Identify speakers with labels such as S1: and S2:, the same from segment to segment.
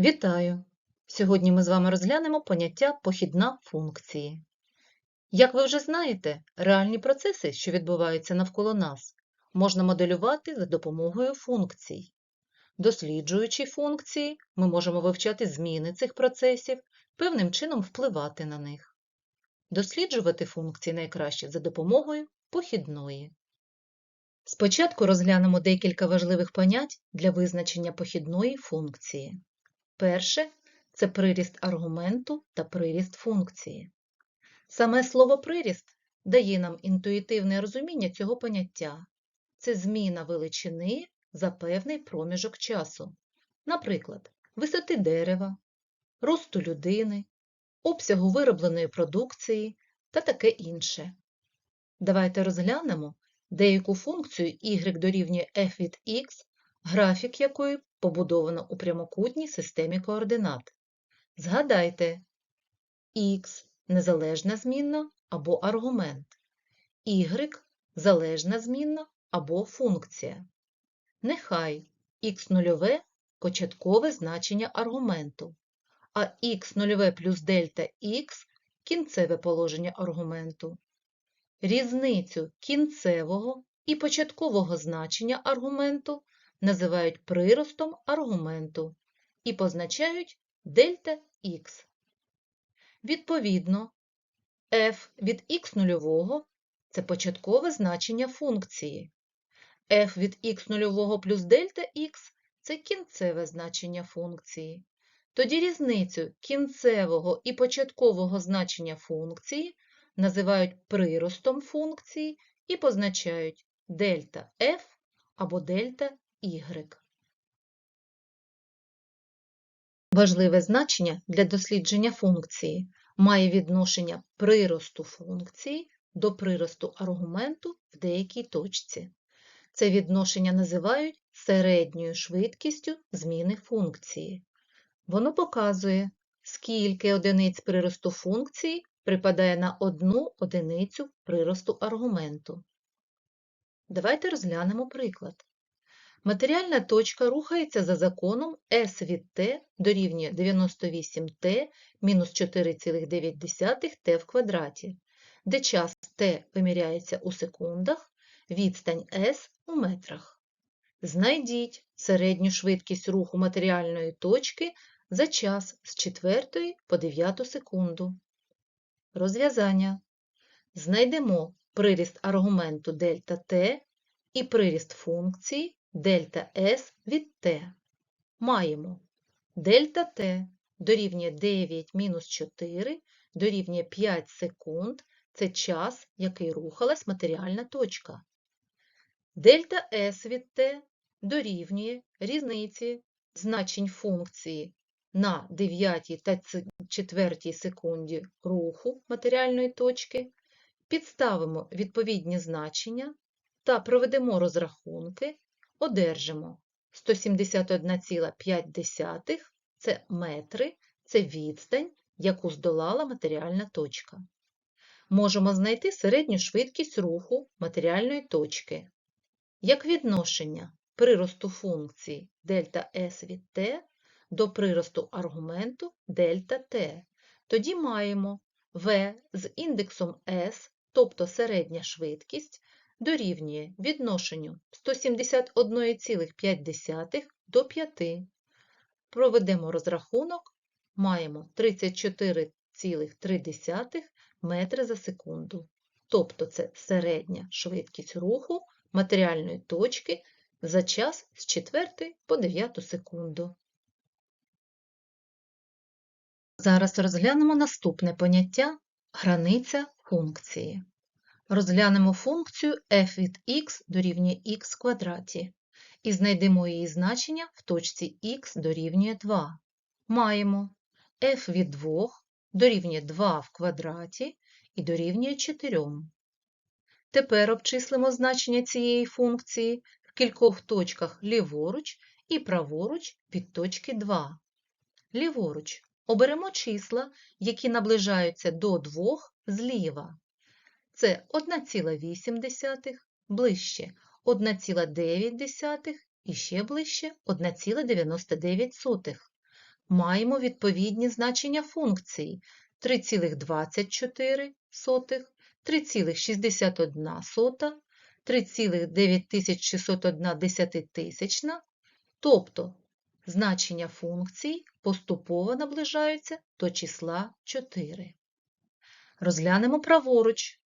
S1: Вітаю! Сьогодні ми з вами розглянемо поняття похідна функції. Як ви вже знаєте, реальні процеси, що відбуваються навколо нас, можна моделювати за допомогою функцій. Досліджуючи функції, ми можемо вивчати зміни цих процесів, певним чином впливати на них. Досліджувати функції найкраще за допомогою похідної. Спочатку розглянемо декілька важливих понять для визначення похідної функції. Перше це приріст аргументу та приріст функції. Саме слово приріст дає нам інтуїтивне розуміння цього поняття. Це зміна величини за певний проміжок часу, наприклад, висоти дерева, росту людини, обсягу виробленої продукції та таке інше. Давайте розглянемо деяку функцію y дорівнює f від x, графік якої побудовано у прямокутній системі координат. Згадайте, x – незалежна змінна або аргумент, y – залежна змінна або функція. Нехай x нульове – початкове значення аргументу, а x нульове плюс дельта x – кінцеве положення аргументу. Різницю кінцевого і початкового значення аргументу називають приростом аргументу і позначають дельта х. Відповідно, f від х нульового – це початкове значення функції. f від х нульового плюс дельта х – це кінцеве значення функції. Тоді різницю кінцевого і початкового значення функції називають приростом функції і позначають дельта f або дельта y. Важливе значення для дослідження функції має відношення приросту функції до приросту аргументу в деякій точці. Це відношення називають середньою швидкістю зміни функції. Воно показує, скільки одиниць приросту функції припадає на одну одиницю приросту аргументу. Давайте розглянемо приклад. Матеріальна точка рухається за законом S від t дорівнює 98t мінус 4,9t в квадраті, де час t виміряється у секундах, відстань S у метрах. Знайдіть середню швидкість руху матеріальної точки за час з 4 по 9 секунду. Розв'язання. Знайдемо приріст аргументу дельта t і приріст функції дельта S від t. Маємо дельта t дорівнює 9 мінус 4 дорівнює 5 секунд – це час, який рухалась матеріальна точка. Дельта S від t дорівнює різниці значень функції на 9 та 4 секунді руху матеріальної точки, підставимо відповідні значення та проведемо розрахунки, одержимо 171,5 це метри, це відстань, яку здолала матеріальна точка. Можемо знайти середню швидкість руху матеріальної точки. Як відношення приросту функції дельта S від t до приросту аргументу дельта t. Тоді маємо v з індексом S, тобто середня швидкість, дорівнює відношенню 171,5 до 5. Проведемо розрахунок, маємо 34,3 метри за секунду. Тобто це середня швидкість руху матеріальної точки за час з 4 по 9 секунду. Зараз розглянемо наступне поняття границя функції. Розглянемо функцію f від x дорівнює x квадраті і знайдемо її значення в точці x дорівнює 2. Маємо f від 2 дорівнює 2 в квадраті і дорівнює 4. Тепер обчислимо значення цієї функції в кількох точках ліворуч і праворуч від точки 2. Ліворуч Оберемо числа, які наближаються до 2 зліва. Це 1,8, ближче 1,9 і ще ближче 1,99. маємо відповідні значення функції 3,24, 3,61, 3,9601 тобто значення функцій поступово наближаються до числа 4. Розглянемо праворуч.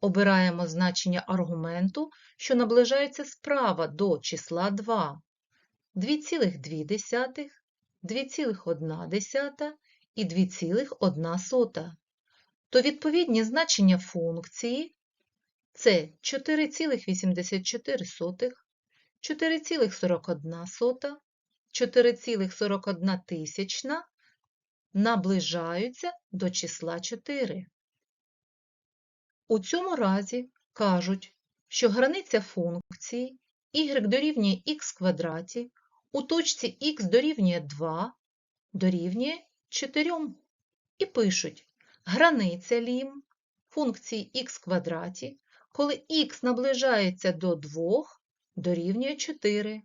S1: Обираємо значення аргументу, що наближається справа до числа 2. 2,2, 2,1 і 2,1. То відповідні значення функції це 4,84, 4,41, 4,41 тисячна наближаються до числа 4. У цьому разі кажуть, що границя функції y дорівнює х квадраті у точці х дорівнює 2 дорівнює 4. І пишуть границя лім функції х квадраті, коли х наближається до 2 дорівнює 4.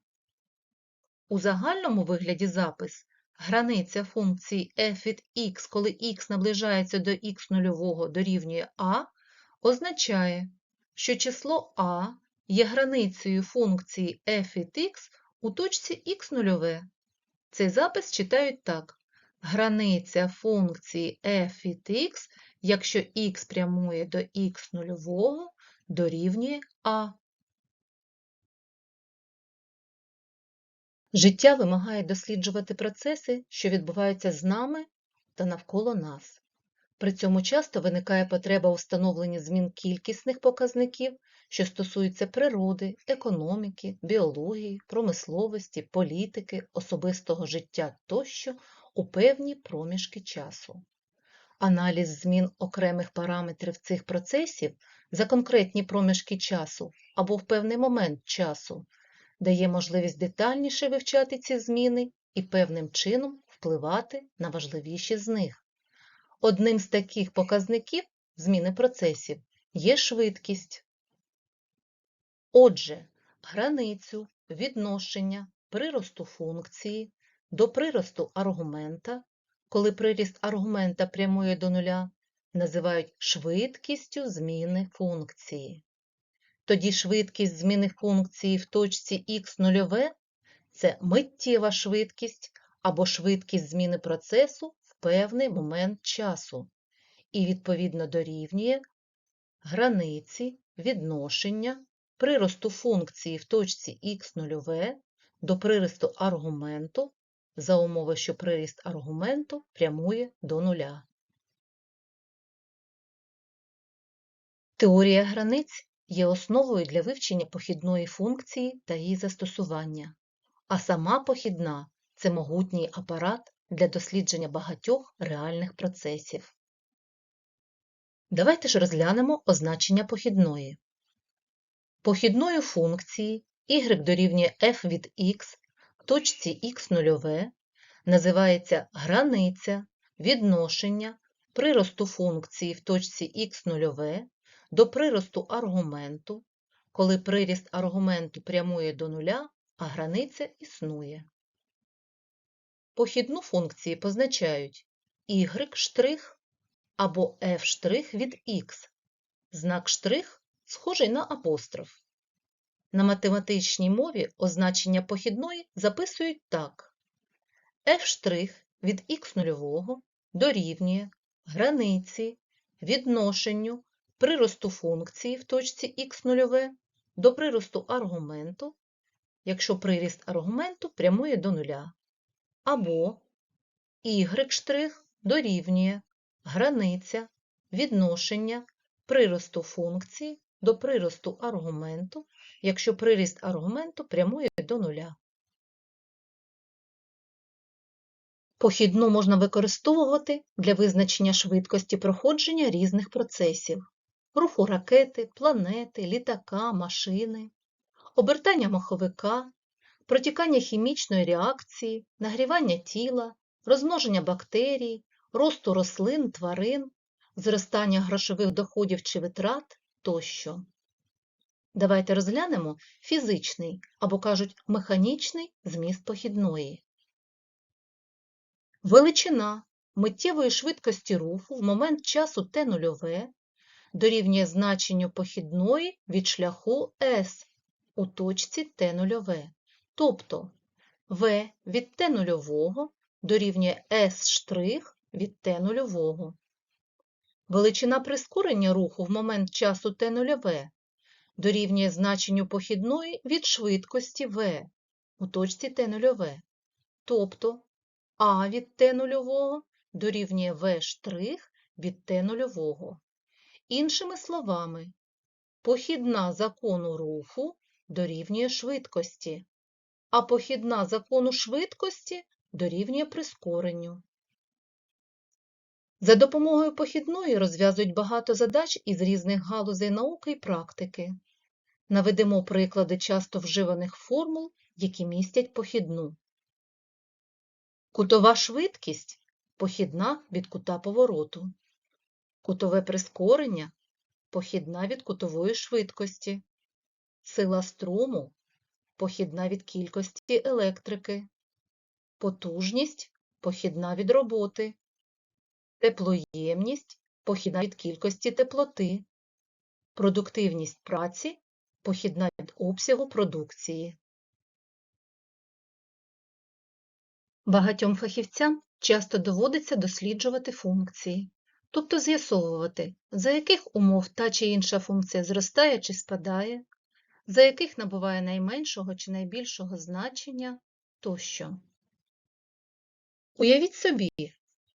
S1: У загальному вигляді запис границя функції f від x, коли x наближається до х нульового дорівнює a, означає, що число a є границею функції f від x у точці х нульове. Цей запис читають так. Границя функції f від x, якщо x прямує до х нульового, дорівнює a. Життя вимагає досліджувати процеси, що відбуваються з нами та навколо нас. При цьому часто виникає потреба у встановленні змін кількісних показників, що стосуються природи, економіки, біології, промисловості, політики, особистого життя тощо у певні проміжки часу. Аналіз змін окремих параметрів цих процесів за конкретні проміжки часу або в певний момент часу дає можливість детальніше вивчати ці зміни і певним чином впливати на важливіші з них. Одним з таких показників зміни процесів є швидкість. Отже, границю відношення приросту функції до приросту аргумента, коли приріст аргумента прямує до нуля, називають швидкістю зміни функції. Тоді швидкість зміни функції в точці х нульове це миттєва швидкість або швидкість зміни процесу певний момент часу і відповідно дорівнює границі відношення приросту функції в точці х нульове до приросту аргументу за умови, що приріст аргументу прямує до нуля. Теорія границь є основою для вивчення похідної функції та її застосування, а сама похідна це могутній апарат для дослідження багатьох реальних процесів. Давайте ж розглянемо означення похідної. Похідною функції y дорівнює f від x в точці х нульове називається границя відношення приросту функції в точці х нульове до приросту аргументу, коли приріст аргументу прямує до нуля, а границя існує. Похідну функції позначають y' або f' від x. Знак штрих схожий на апостроф. На математичній мові означення похідної записують так: f' від х нульового дорівнює границі відношенню приросту функції в точці х нульове до приросту аргументу, якщо приріст аргументу прямує до нуля, або y' дорівнює границя відношення приросту функції до приросту аргументу, якщо приріст аргументу прямує до нуля. Похідну можна використовувати для визначення швидкості проходження різних процесів руху ракети, планети, літака, машини, обертання маховика, протікання хімічної реакції, нагрівання тіла, розмноження бактерій, росту рослин, тварин, зростання грошових доходів чи витрат тощо. Давайте розглянемо фізичний або кажуть механічний зміст похідної. Величина миттєвої швидкості руху в момент часу t нульове дорівнює значенню похідної від шляху S у точці t нульове. Тобто v від t нульового дорівнює штрих від t нульового. Величина прискорення руху в момент часу t нульове дорівнює значенню похідної від швидкості v у точці t нульове. Тобто а від t нульового дорівнює штрих від t нульового. Іншими словами, похідна закону руху дорівнює швидкості, а похідна закону швидкості дорівнює прискоренню. За допомогою похідної розв'язують багато задач із різних галузей науки і практики. Наведемо приклади часто вживаних формул, які містять похідну. Кутова швидкість похідна від кута повороту. Кутове прискорення похідна від кутової швидкості. Сила струму похідна від кількості електрики. Потужність похідна від роботи. Теплоємність похідна від кількості теплоти. Продуктивність праці похідна від обсягу продукції. Багатьом фахівцям часто доводиться досліджувати функції, тобто з'ясовувати, за яких умов та чи інша функція зростає чи спадає, за яких набуває найменшого чи найбільшого значення тощо. Уявіть собі,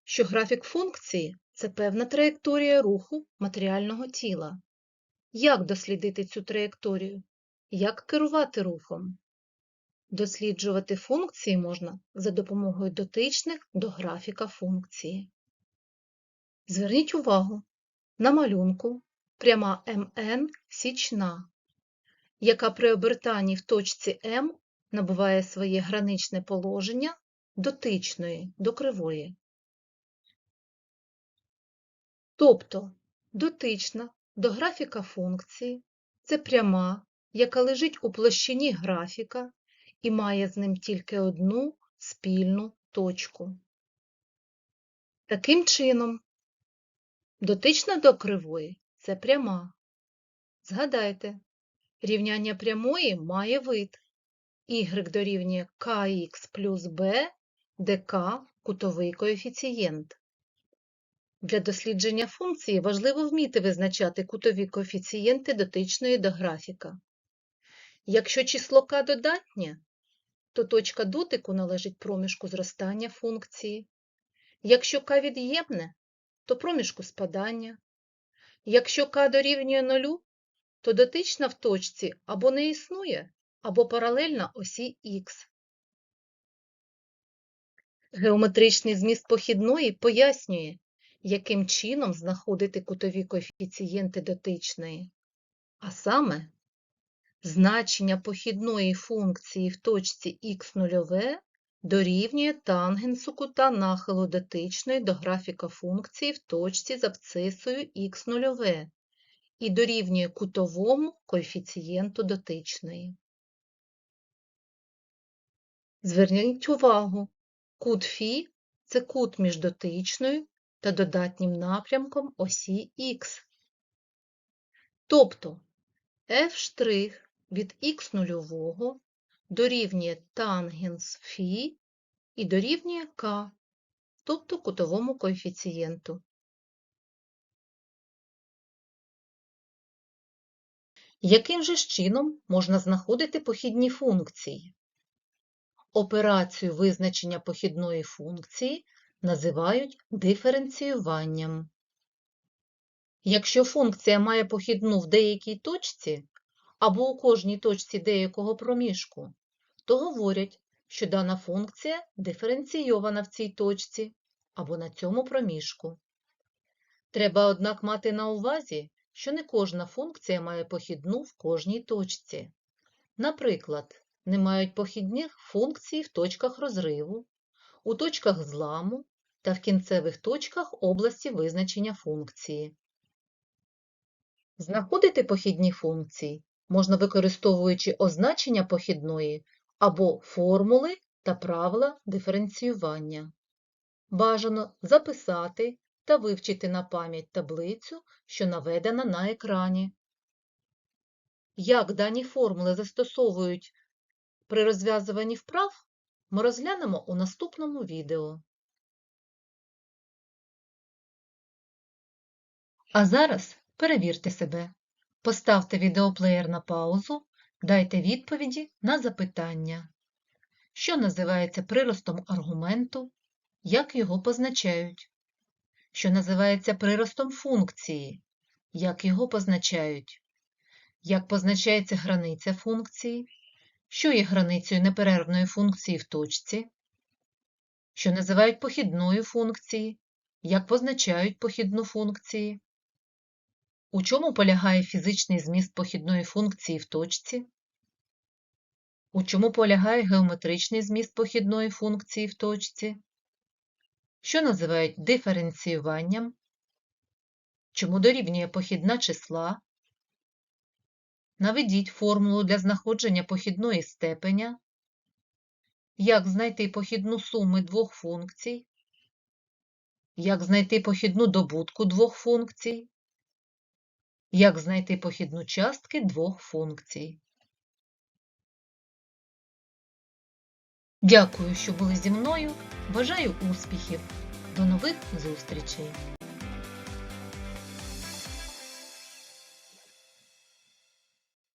S1: що графік функції – це певна траєкторія руху матеріального тіла. Як дослідити цю траєкторію? Як керувати рухом? Досліджувати функції можна за допомогою дотичних до графіка функції. Зверніть увагу на малюнку пряма МН січна, яка при обертанні в точці М набуває своє граничне положення дотичної до кривої. Тобто дотична до графіка функції це пряма, яка лежить у площині графіка і має з ним тільки одну спільну точку. Таким чином, дотична до кривої це пряма. Згадайте, рівняння прямої має вид y дорівнює kx плюс b, де k – кутовий коефіцієнт. Для дослідження функції важливо вміти визначати кутові коефіцієнти дотичної до графіка. Якщо число k додатнє, то точка дотику належить проміжку зростання функції. Якщо k від'ємне, то проміжку спадання. Якщо k дорівнює нулю, то дотична в точці або не існує, або паралельна осі х. Геометричний зміст похідної пояснює, яким чином знаходити кутові коефіцієнти дотичної. А саме, значення похідної функції в точці х0 дорівнює тангенсу кута нахилу дотичної до графіка функції в точці з абсцисою х0 і дорівнює кутовому коефіцієнту дотичної. Зверніть увагу, кут Фі – це кут між дотичною та додатнім напрямком осі х. Тобто f' від х нульового дорівнює тангенс Фі і дорівнює k, тобто кутовому коефіцієнту. Яким же чином можна знаходити похідні функції? Операцію визначення похідної функції називають диференціюванням. Якщо функція має похідну в деякій точці або у кожній точці деякого проміжку, то говорять, що дана функція диференційована в цій точці або на цьому проміжку. Треба, однак, мати на увазі, що не кожна функція має похідну в кожній точці. Наприклад, не мають похідних функцій в точках розриву, у точках зламу та в кінцевих точках області визначення функції. Знаходити похідні функції можна використовуючи означення похідної або формули та правила диференціювання. Бажано записати та вивчити на пам'ять таблицю, що наведена на екрані. Як дані формули застосовують при розв'язуванні вправ, ми розглянемо у наступному відео. А зараз перевірте себе. Поставте відеоплеєр на паузу, дайте відповіді на запитання. Що називається приростом аргументу? Як його позначають? Що називається приростом функції? Як його позначають? Як позначається границя функції? Що є границею неперервної функції в точці? Що називають похідною функції? Як позначають похідну функції? У чому полягає фізичний зміст похідної функції в точці? У чому полягає геометричний зміст похідної функції в точці? Що називають диференціюванням? Чому дорівнює похідна числа? Наведіть формулу для знаходження похідної степеня. Як знайти похідну суми двох функцій? Як знайти похідну добутку двох функцій? Як знайти похідну частки двох функцій? Дякую, що були зі мною. Бажаю успіхів. До нових зустрічей!